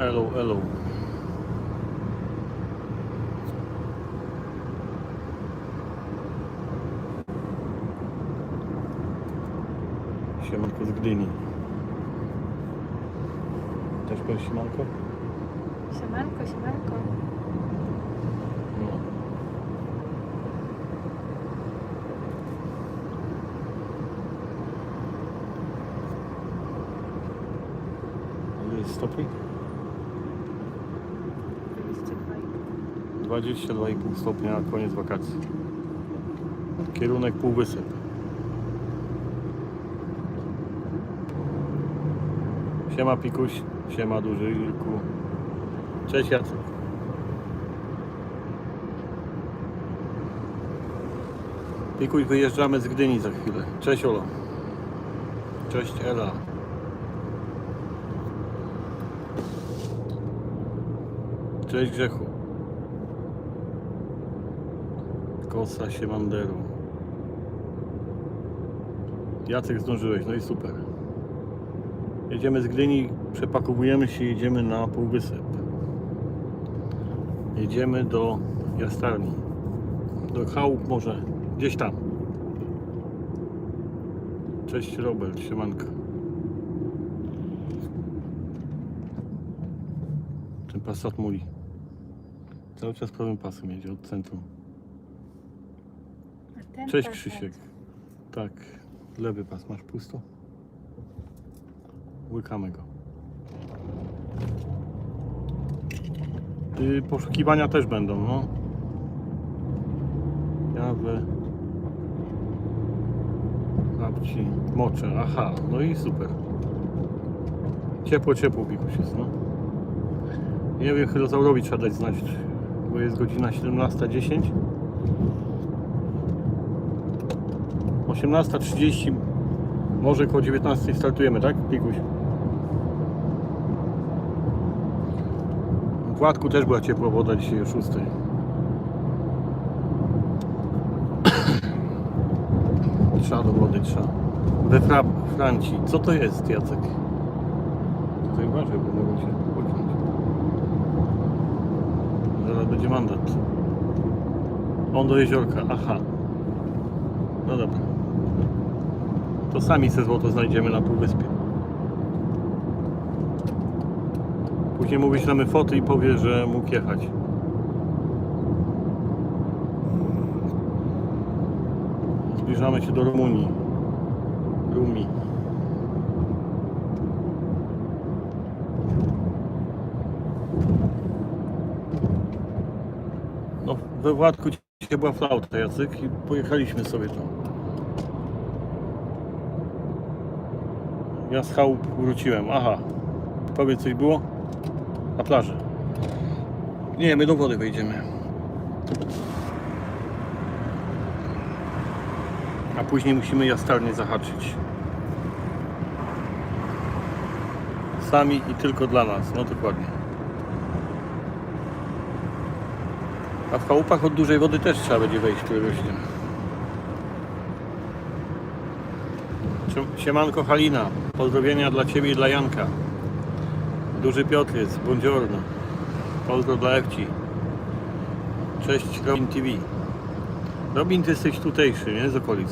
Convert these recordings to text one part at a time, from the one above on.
Elo, elo. Siemanko z Gdyni. Też powiesz siemanko? Siemanko, siemanko. No. Ile jest stopni? 22,5 stopnia na koniec wakacji. Kierunek półwysep. Siema Pikuś, siema duży Ilku. Cześć Jacek. Pikuś wyjeżdżamy z Gdyni za chwilę. Cześć Olo. Cześć Ela. Cześć Grzechu. Kosa się manderu. Jacek zdążyłeś, no i super. Jedziemy z Gdyni, przepakowujemy się i jedziemy na Półwysep. Jedziemy do Jastarni. Do chałup może, gdzieś tam. Cześć Robert, siemanko. Ten Passat mój. Cały czas prawym pasem jedzie od centrum. Ten Cześć. Krzysiek. Tak, lewy pas masz pusto? Łykamy go. Y, poszukiwania też będą, no. Jawy. Babci. Mocze. Aha, no i super. Ciepło, ciepło Pikuś jest, no. Nie wiem, Chylozaurowi trzeba dać znać, bo jest godzina 17.10. 18.30 może koło 19 startujemy, tak? Pikuś. W Władku też była ciepła woda dzisiaj o 6. Trzeba do wody, trzeba. We Fra Francji. Co to jest, Jacek? Tutaj uważaj, bo mogą się pochnąć. Zaraz będzie mandat. On do jeziorka, aha. No dobra. To sami se złoto znajdziemy na półwyspie. Później mu wyślemy foty i powie, że mógł jechać. Zbliżamy się do Rumunii. Rumi. No, we Władku dzisiaj była flauta, Jacek, i pojechaliśmy sobie tam. Ja z chałup wróciłem. Aha. Powiedz coś było? Na plaży. Nie, my do wody wejdziemy. A później musimy jastarnie zahaczyć. Sami i tylko dla nas. No dokładnie. A w chałupach od dużej wody też trzeba będzie wejść któregoś dnia. Sie- Siemanko Halina, pozdrowienia dla Ciebie i dla Janka. Duży Piotr jest, buongiorno. Pozdro dla Ewci. Cześć Robin TV. Robin, Ty jesteś tutejszy, nie? Z okolic.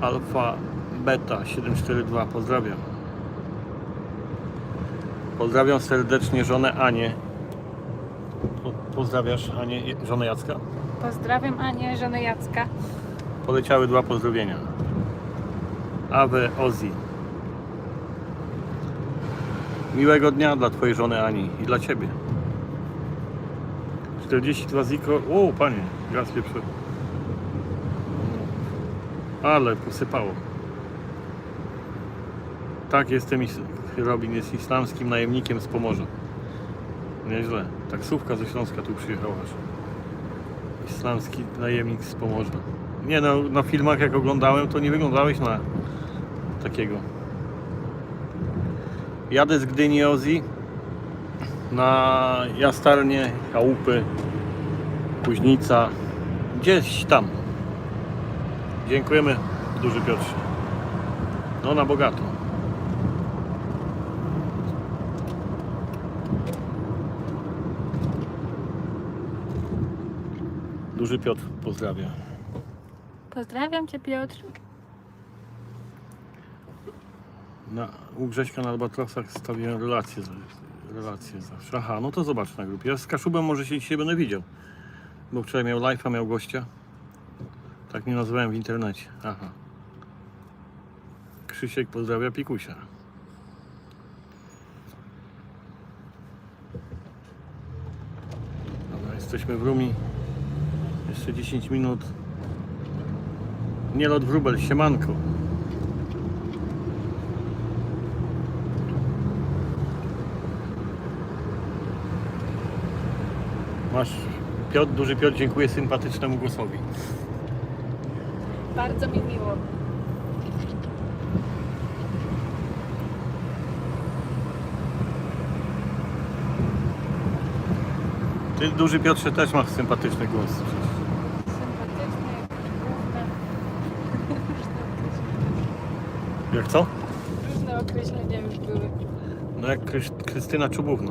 Alfa Beta 742, pozdrawiam. Pozdrawiam serdecznie żonę Anię. Po- Pozdrawiasz Anię, żonę Jacka? Pozdrawiam Anię, żonę Jacka. Poleciały dwa pozdrowienia. Awe Ozzy. Miłego dnia dla Twojej żony Ani i dla Ciebie. 42 ziko. O, panie, gaz pieprze. Ale posypało. Tak, jestem, Robin jest islamskim najemnikiem z Pomorza. Nieźle. Taksówka ze Śląska tu przyjechała. Islamski najemnik z Pomorza. Nie no, na filmach jak oglądałem, to nie wyglądałeś na takiego. Jadę z Gdyni Ozji na Jastarnie, Chałupy, Kuźnica, gdzieś tam. Dziękujemy duży Piotrze. No na bogato. Duży Piotr pozdrawia. Pozdrawiam Cię Piotr. Na, u Grześka na Albatrosach stawiałem relacje, relacje zawsze. Aha, no to zobacz na grupie. Ja z Kaszubem może się dzisiaj będę widział. Bo wczoraj miał live'a, miał gościa. Tak mnie nazywałem w internecie. Aha. Krzysiek pozdrawia Pikusia. Dobra, jesteśmy w Rumi. Jeszcze 10 minut. Nielot wróbel, siemanko. Masz Piotr, duży Piotr, dziękuję sympatycznemu głosowi. Bardzo mi miło. Ty, duży Piotrze, też masz sympatyczny głos. Jak co? Różne określenia już były. No jak Krys- Krystyna Czubówna.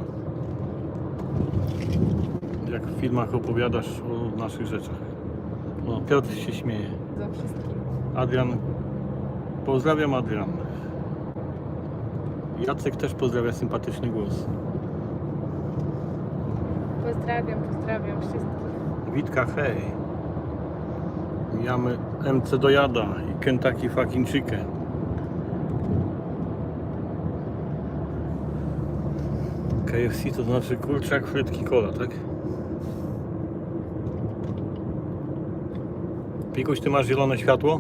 Jak w filmach opowiadasz o naszych rzeczach. No, Piotr się śmieje. Za wszystkim. Adrian, pozdrawiam Adrian. Jacek też pozdrawia sympatyczny głos. Pozdrawiam, pozdrawiam wszystkich. Witka, hej. Mijamy MC Dojada i Kentucky fucking chicken. KFC to znaczy kurczak, frytki, kola, tak? Pikuś, ty masz zielone światło?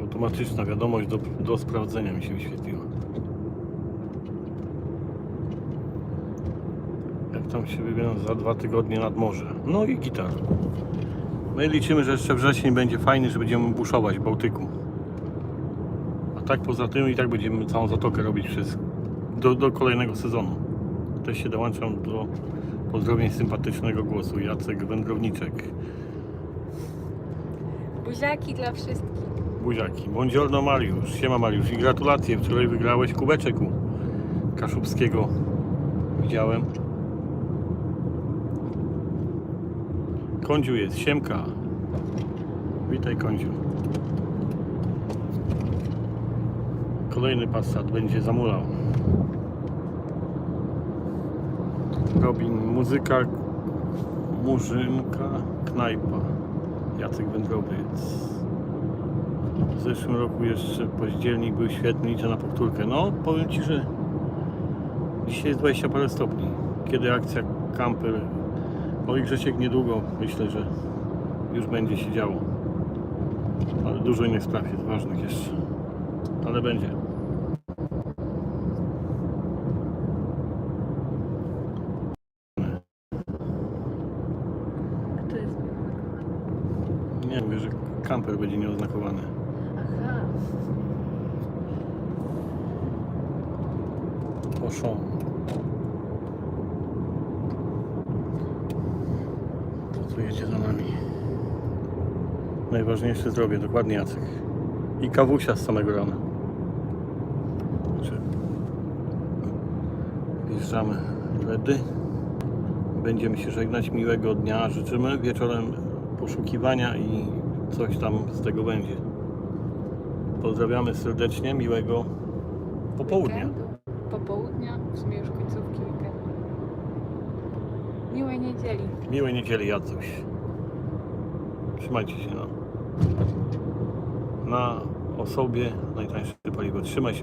Automatyczna wiadomość do, do sprawdzenia mi się wyświetliła. Jak tam się wybiorą za dwa tygodnie nad morze. No i gitar. My liczymy, że jeszcze wrzesień będzie fajny, że będziemy buszować w Bałtyku. A tak poza tym i tak będziemy całą zatokę robić przez, do, do kolejnego sezonu. Też się dołączam do pozdrowień sympatycznego głosu. Jacek Wędrowniczek. Buziaki dla wszystkich. Buziaki. Buongiorno Mariusz. Siema Mariusz i gratulacje. Wczoraj wygrałeś kubeczek u Kaszubskiego. Widziałem. Kądziu jest. Siemka. Witaj Kądziu. Kolejny Passat będzie zamulał. Robin, muzyka, murzynka, knajpa. Jacek Wędrowiec. W zeszłym roku jeszcze październik był świetny, liczę na powtórkę. No, powiem Ci, że dzisiaj jest 20 parę stopni. Kiedy akcja camper, no i Grzesiek niedługo, myślę, że już będzie się działo. Ale dużo innych spraw jest ważnych jeszcze. Ale będzie. Kto jest Nie mówię, że camper będzie nieoznakowany. Aha. Poszło. To co jedzie za nami. Najważniejsze zdrowie, dokładnie Jacek. I kawusia z samego rana. Znaczy, Wjeżdżamy. Będziemy się żegnać. Miłego dnia życzymy. Wieczorem poszukiwania i coś tam z tego będzie. Pozdrawiamy serdecznie. Miłego popołudnia. Weekendu. Popołudnia, w sumie już końcówki weekendu. Miłej niedzieli. Miłej niedzieli, Jacuś. Trzymajcie się, no. Na osobie najtańsze paliwo. Trzymaj się.